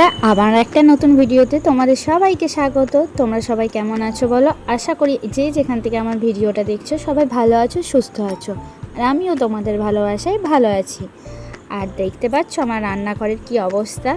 বন্ধুরা, আবার একটা নতুন ভিডিওতে তোমাদের সবাইকে স্বাগত। তোমরা সবাই কেমন আছো বলো? আশা করি যে যেখান থেকে আমার ভিডিওটা দেখছ, সবাই ভালো আছো, সুস্থ আছো। আর আমিও তোমাদের ভালোবাসায় ভালো আছি। আর দেখতে পাচ্ছ আমার রান্নাঘরের কি অবস্থা?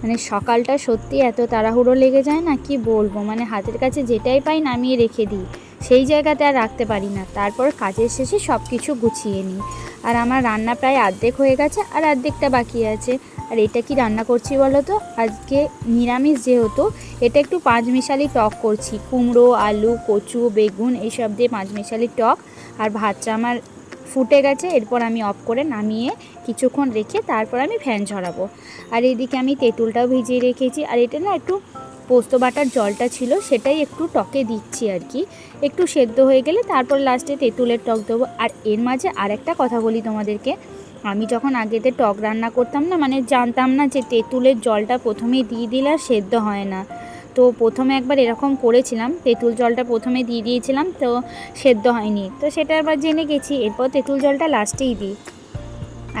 মানে সকালটা সত্যি এত তাড়াহুড়ো লেগে যায় না? কি বলব? মানে হাতের কাছে যেটাই পাই নামিয়ে রেখে দিই। সেই জায়গাতে আর রাখতে পারি না। তারপর কাজের শেষে সব কিছু গুছিয়ে নিই। আর আমার রান্না প্রায় অর্ধেক হয়ে গেছে, আর অর্ধেকটা বাকি আছে। আর এটা কি রান্না করছি বলো তো? আজকে নিরামিষ যেহেতু, এটা একটু পাঁচমিশালি টক করছি। কুমড়ো, আলু, কচু, বেগুন, এইসব দিয়ে পাঁচমিশালি টক। আর ভাতটা আমার ফুটে গেছে, এরপর আমি অফ করে নামিয়ে কিছুক্ষণ রেখে তারপর আমি ফ্যান ঝরাবো। আর এদিকে আমি তেঁতুলটাও ভিজিয়ে রেখেছি। আর এটা না একটু পোস্ত বাটার জলটা ছিল, সেটাই একটু টকে দিচ্ছি আর কি। একটু সেদ্ধ হয়ে গেলে তারপর লাস্টে তেঁতুলের টক দেবো। আর এর মাঝে আর একটা কথা বলি তোমাদেরকে। আমি যখন আগেতে টক রান্না করতাম না মানে জানতাম না যে তেঁতুলের জলটা প্রথমে দিয়ে দিলে আর সেদ্ধ হয় না। তো প্রথমে একবার এরকম করেছিলাম, তেঁতুল জলটা প্রথমে দিয়ে দিয়েছিলাম, তো সেদ্ধ হয়নি। তো সেটা আবার জেনে গেছি, এরপর তেঁতুল জলটা লাস্টেই দিই।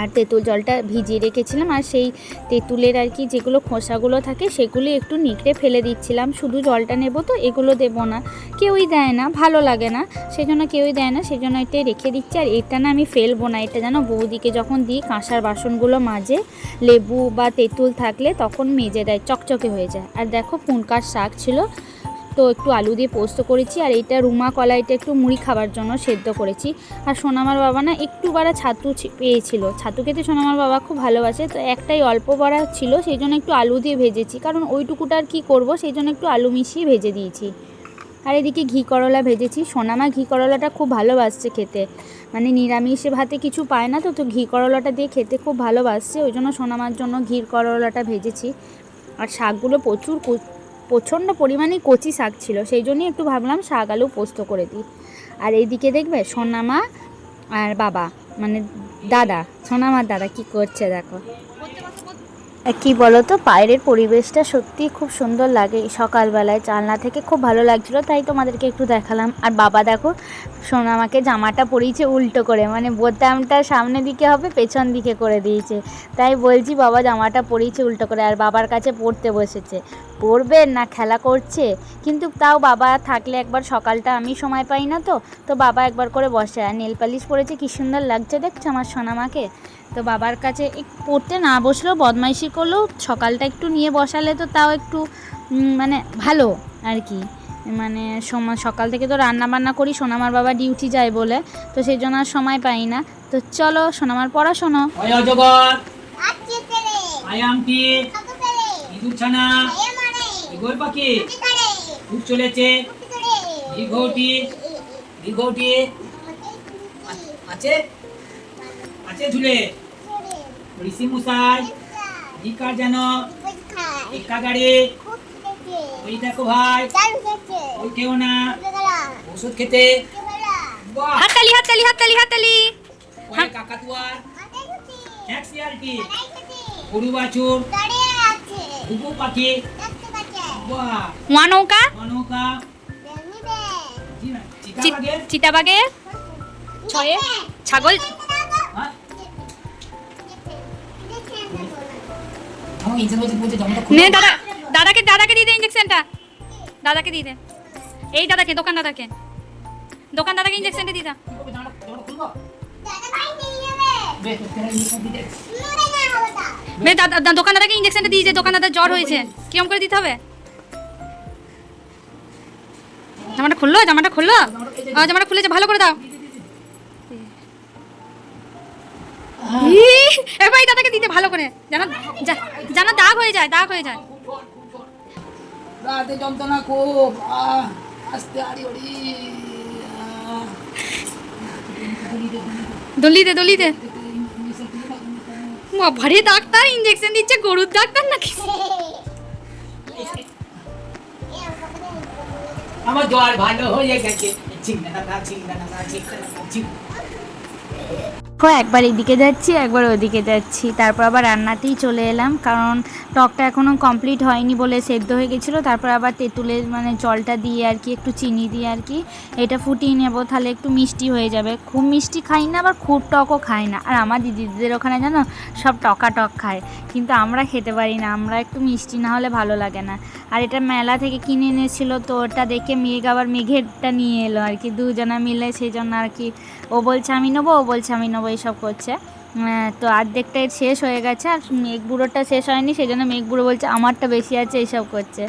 আর তেঁতুল জলটা ভিজিয়ে রেখেছিলাম আর সেই তেঁতুলের আর কি যেগুলো খোসাগুলো থাকে সেগুলি একটু নিকড়ে ফেলে দিচ্ছিলাম। শুধু জলটা নেব তো, এগুলো দেবো না। কেউই দেয় না, ভালো লাগে না। সেই জন্য কেউই দেয় না সেই জন্য এটাই রেখে দিচ্ছি। আর এটা না আমি ফেলব না, এটা যেন বৌদিকে যখন দিই, কাঁসার বাসনগুলো মাঝে লেবু বা তেঁতুল থাকলে তখন মেজে দেয়, চকচকে হয়ে যায়। আর দেখো পুনকার শাক ছিল তো একটু আলু দিয়ে পোস্ত করেছি, আর এইটা রুমা কলাইটা একটু মুড়ি খাবার জন্য সেদ্ধ করেছি। আর সোনামার বাবা না একটু বাড়া ছাতু পেয়েছিল। ছাতু খেতে সোনামার বাবা খুব ভালোবাসে, তো একটাই অল্প বড়া ছিল, সেই জন্য একটু আলু দিয়ে ভেজেছি। কারণ ওইটুকুটা আর কী করব, সেই জন্য একটু আলু মিশিয়ে ভেজে দিয়েছি। আর এদিকে ঘি করলা ভেজেছি। সোনামা ঘি করলাটা খুব ভালোবাসছে খেতে। মানে নিরামিষে ভাতে কিছু পায় না তো তো ঘি করলাটা দিয়ে খেতে খুব ভালোবাসছে। ওই জন্য সোনামার জন্য ঘি করলাটা ভেজেছি। আর শাকগুলো প্রচুর প্রচণ্ড পরিমাণে কচি শাক ছিল, সেই জন্যই একটু ভাবলাম শাক আলু পোস্ত করে দিই। আর এইদিকে দেখবে সোনামা আর বাবা মানে দাদা, সোনামার দাদা কি করছে দেখো। কি বলো তো বাইরের পরিবেশটা সত্যি খুব সুন্দর লাগে। সকালবেলায় জানলা থেকে খুব ভালো লাগছিল, তাই তোমাদেরকে একটু দেখালাম। আর বাবা দেখো সোনামাকে জামাটা পরিয়েছে উল্টো করে মানে বোতামটা সামনে দিকে হবে, পেছন দিকে করে দিয়েছে। তাই বলছি, বাবা, জামাটা পরিয়েছে উল্টো করে। আর বাবার কাছে পড়তে বসেছে। পড়বে না, খেলা করছে? কিন্তু তাও বাবা থাকলে একবার সকালটা আমি সময় পাই না তো। তো বাবা একবার করে বসে, আর নেল পালিশ পরেছে, কী সুন্দর লাগছে, দেখছ আমার সোনামাকে তো বাবার কাছে এক পড়তে না বসলেও বদমাইশি করলেও সকালটা একটু নিয়ে বসালে তো তাও একটু মানে ভালো আর কি। মানে সময় সকাল থেকে তো রান্না বান্না করি সোনামার বাবা ডিউটি যায় বলে তো সেই জন্য আর সময় পাই না। তো চলো সোনামার পড়াশোনো। মানে চলেছে। আছে? আছে ঝুলে ঋষি মশাই ভিকার যেন। একা গাড়ি। ওই দেখো ভাই। ওই কেউ না। ওষুধ খেতে। বাহ। হাততালি হাততালি হাততালি হাততালি। ওই কাকাতুয়ার। এক শিয়ালটি গরু বাছুর। ঘুঘু পাখি। বাহ। ওয়ানৌকা মানৌকা চিতা বাঘের চিতাবাঘে ছয়ে। ছাগল। নে। দাদা দাদাকে দাদাকে দিয়ে দে ইঞ্জেকশনটা দাদাকে দিয়ে দে। এই দাদাকে দোকান দাদাকে। দোকান দাদাকে ইঞ্জেকশনটা দিয়ে দা। কি করবে জামাটা জামাটা খুলবো বে তোর কেন ইঞ্জেকশন দিতে বে দাদা দোকান দাদাকে ইঞ্জেকশনটা দিয়ে দে। দোকান জ্বর হয়েছে। কিরম করে দিতে হবে? জামাটা খুললো জামাটা খুললো। জামাটা খুলেছে ভালো করে দাও। ই, এবার এই দাদাকে দিতে ভালো করে। যেন যা- যেন দাগ হয়ে যায় দাগ হয়ে যায়। রাতে যন্ত্রণা খুব। আস্তে আরি ওরি। আহ। দলি দে ভারী ডাক্তার ইঞ্জেকশন দিচ্ছে গরুর ডাক্তার নাকি? আমার জ্বর ভালো হয়ে গেছে। চিংড়া না চিংড়া না চিংড়া না একবার এদিকে যাচ্ছি, একবার ওদিকে যাচ্ছি। তারপর আবার রান্নাতেই চলে এলাম, কারণ টকটা এখনও কমপ্লিট হয়নি বলে সেদ্ধ হয়ে গেছিল। তারপর আবার তেঁতুলের মানে জলটা দিয়ে আর কি, একটু চিনি দিয়ে আর কি, এটা ফুটিয়ে নেব, তাহলে একটু মিষ্টি হয়ে যাবে। খুব মিষ্টি খাই না, আবার খুব টকও খাই না। আর আমার দিদিদের ওখানে জানো, সব টকা টক খায়। কিন্তু আমরা খেতে পারি না, আমরা একটু মিষ্টি না হলে ভালো লাগে না। আর এটা মেলা থেকে কিনে এনেছিল, তো ওটা দেখে মেঘ আবার মেঘেরটা নিয়ে এলো আর কি, দুজনা মিলে, সেই জন্য আর কি। ও বলছে, আমি নেব, ও বলছে, আমি নেব। এইসব করছে। তো অর্ধেকটা এর শেষ হয়ে গেছে, আর মেঘ বুড়োটা শেষ হয়নি সেই জন্য মেঘ বুড়ো বলছে আমারটা বেশি আছে, এইসব করছে।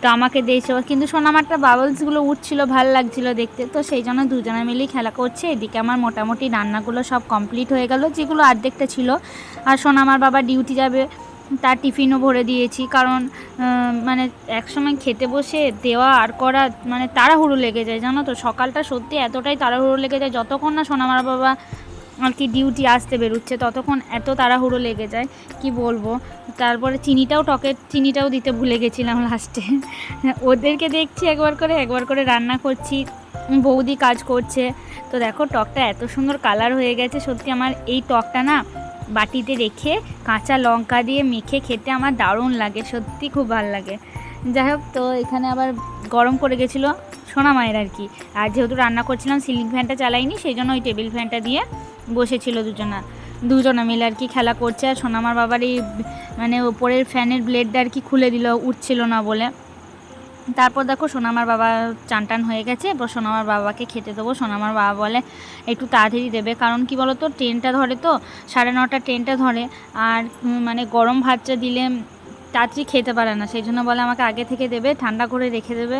তো আমাকে দিয়েছে, কিন্তু সোনামারটা বাবলসগুলো উঠছিল, ভালো লাগছিল দেখতে, তো সেই জন্য দুজনে মিলেই খেলা করছে। এদিকে আমার মোটামুটি রান্নাগুলো সব কমপ্লিট হয়ে গেল, যেগুলো অর্ধেকটা ছিল। আর সোনামার বাবা ডিউটি যাবে, তার টিফিনও ভরে দিয়েছি, কারণ মানে একসময় খেতে বসে দেওয়া আর করা মানে তাড়াহুড়ো লেগে যায়, জানো তো? সকালটা সত্যি এতটাই তাড়াহুড়ো লেগে যায়, যতক্ষণ না সোনামার বাবা আর কি ডিউটি আসতে বেরোচ্ছে। ততক্ষণ এত তাড়াহুড়ো লেগে যায়, কি বলব? তারপরে চিনিটাও টকের চিনিটাও দিতে ভুলে গেছিলাম লাস্টে ওদেরকে দেখছি একবার করে একবার করে রান্না করছি, বৌদি কাজ করছে। তো দেখো, টকটা এত সুন্দর কালার হয়ে গেছে। সত্যি আমার এই টকটা না বাটিতে রেখে কাঁচা লঙ্কা দিয়ে মেখে খেতে আমার দারুণ লাগে, সত্যি খুব ভালো লাগে। যাই হোক, তো এখানে আবার গরম করে গেছিল সোনা মায়ের আর কি। আর যেহেতু রান্না করছিলাম সিলিং ফ্যানটা চালাইনি, সেই জন্য ওই টেবিল ফ্যানটা দিয়ে বসেছিল দুজনা দুজনা মিলে আর কি খেলা করছে। আর সোনামার বাবার এই মানে ওপরের ফ্যানের ব্লেডটা আর কি খুলে দিল, উঠছিল না বলে। তারপর দেখো সোনামার বাবা চান টান হয়ে গেছে, এরপর সোনামার বাবাকে খেতে দেবো। সোনামার বাবা বলে, একটু তাড়াতাড়ি দেবে। কারণ কি বলো তো ট্রেনটা ধরে তো, সাড়ে নটা ট্রেনটা ধরে। আর মানে গরম ভাতটা দিলে তাড়াতাড়ি খেতে পারে না, সেই জন্য বলে আমাকে আগে থেকে দেবে, ঠান্ডা করে রেখে দেবে।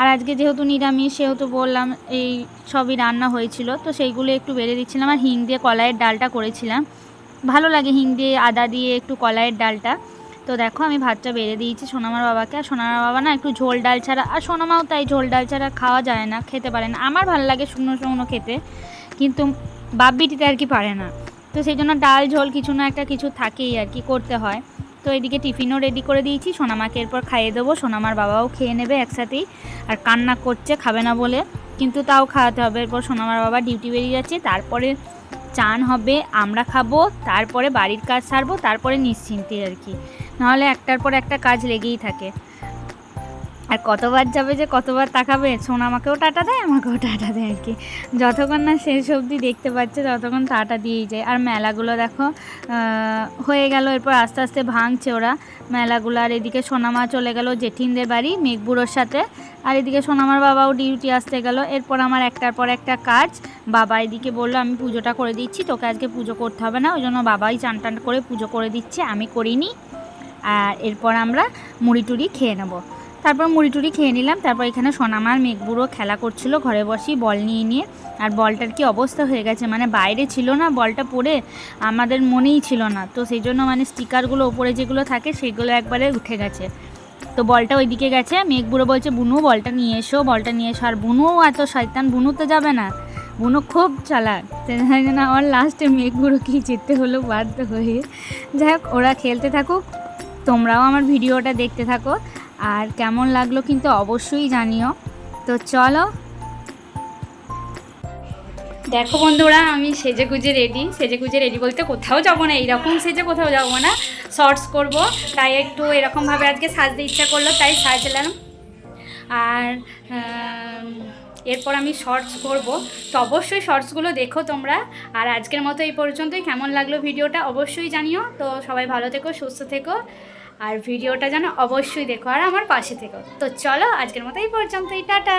আর আজকে যেহেতু নিরামিষ, সেহেতু বললাম এই সবই রান্না হয়েছিল, তো সেইগুলো একটু বেড়ে দিচ্ছিলাম আর হিং দিয়ে কলাইয়ের ডালটা করেছিলাম। ভালো লাগে হিং দিয়ে আদা দিয়ে একটু কলাইয়ের ডালটা। তো দেখো আমি ভাতটা বেড়ে দিয়েছি সোনামার বাবাকে। আর সোনামার বাবা না একটু ঝোল ডাল ছাড়া, আর সোনামাও তাই ঝোল ডাল ছাড়া খাওয়া যায় না, খেতে পারে না। আমার ভালো লাগে শুকনো শুকনো খেতে, কিন্তু বাব্বিটিতে আর কি পারে না। তো সেই জন্য ডাল, ঝোল কিছু না একটা কিছু থাকেই আর কি করতে হয়। তো এদিকে টিফিনও রেডি করে দিয়েছি। সোনামাকে এরপর খাইয়ে দেবো। সোনামার বাবাও খেয়ে নেবে একসাথেই। আর কান্না করছে, খাবে না বলে। কিন্তু তাও খাওয়াতে হবে। এরপর সোনামার বাবা ডিউটি বেরিয়ে যাচ্ছে। তারপরে চান হবে, আমরা খাব, তারপরে বাড়ির কাজ সারবো, তারপরে নিশ্চিন্তে আর কি। নাহলে একটার পর একটা কাজ লেগেই থাকে। আর কতবার যাবে যে কতবার তাকাবে, সোনা আমাকেও টাটা দেয়, আমাকেও টাটা দেয় আর কি। যতক্ষণ না শেষ অবধি দেখতে পাচ্ছে, ততক্ষণ টাটা দিয়েই যায়। আর মেলাগুলো দেখো হয়ে গেল, এরপর আস্তে আস্তে ভাঙছে ওরা। মেলাগুলো, আর এদিকে সোনামা চলে গেল জেঠিনদের বাড়ি মেঘবুড়োর সাথে। আর এদিকে সোনামার বাবাও ডিউটি আসতে গেল। এরপর আমার একটার পর একটা কাজ। বাবা এদিকে বলল, আমি পুজোটা করে দিচ্ছি, তোকে আজকে পুজো করতে হবে না। ওই জন্য বাবাই চান টান করে পুজো করে দিচ্ছে, আমি করিনি। আর এরপর আমরা মুড়ি টুড়ি খেয়ে নেব। তারপর মুড়ি টুড়ি খেয়ে নিলাম, তারপর এখানে সোনামার মেঘবুড়ো খেলা করছিল, ঘরে বসেই বল নিয়ে নিয়ে। আর বলটার কি অবস্থা হয়ে গেছে? মানে বাইরে ছিল না, বলটা পড়ে আমাদের মনেই ছিল না। তো সেই জন্য মানে স্টিকারগুলো, ওপরে যেগুলো থাকে, সেগুলো একবারে উঠে গেছে। তো বলটা ওইদিকে গেছে মেঘবুড়ো বলছে, বুনু, বলটা নিয়ে এসো। বলটা নিয়ে এসো, আর বুনুও এত শয়তান, বুনু তো যাবে না। বুনু খুব চালাক। সেই জন্য আমার লাস্টে মেঘবুড়ো কি জিততে হলো বাধ্য হয়ে। যাই হোক, ওরা খেলতে থাকুক, তোমরাও আমার ভিডিওটা দেখতে থাকো। আর কেমন লাগল কিন্তু অবশ্যই জানিও। তো চলো। দেখো বন্ধুরা, আমি সেজে গুজে রেডি সেজে গুজে রেডি বলতে কোথাও যাব না, এইরকম সেজে কোথাও যাব না। শর্টস করব, তাই একটু এরকমভাবে আজকে সাজতে ইচ্ছা করল, তাই সাজলাম। আর এরপর আমি শর্টস করব। তো অবশ্যই শর্টসগুলো দেখো তোমরা। আর আজকের মতো এই পর্যন্তই। কেমন লাগল ভিডিওটা অবশ্যই জানিও। তো সবাই ভালো থেকো, সুস্থ থেকো। আর ভিডিওটা যেন অবশ্যই দেখো আর আমার পাশে থেকো। তো চলো আজকের মতো এই পর্যন্তই, টাটা।